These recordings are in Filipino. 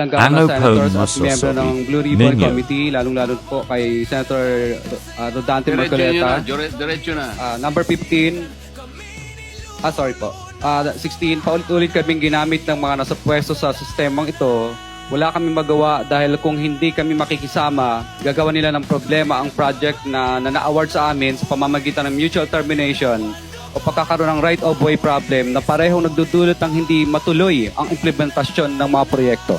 Hanggang Ano mga po senators at masasabi miyembro ng Blue Ribbon ninyo? Committee, lalong-lalo po kay Senator uh, Rodante Marcoleta. dire- diretso na. Ah, number 15. Ah, sorry po. Ah, 16, paulit-ulit kaming ginamit ng mga nasa pwesto sa sistemang ito. Wala kami magawa dahil kung hindi kami makikisama, gagawa nila ng problema ang project na, na na-award sa amin sa pamamagitan ng mutual termination o pagkakaroon ng right of way problem na parehong nagdudulot ng hindi matuloy ang implementasyon ng mga proyekto.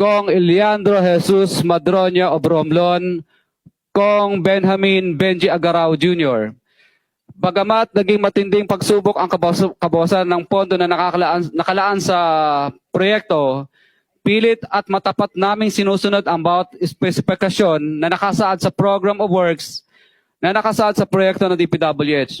Kong Eliandro Jesus Madroña of Romblon, Kong Benjamin Benji Agarao Jr. Bagamat naging matinding pagsubok ang kabawasan ng pondo na nakalaan, nakalaan sa proyekto, pilit at matapat naming sinusunod ang bawat espesifikasyon na nakasaad sa Program of Works na nakasaad sa proyekto ng DPWH.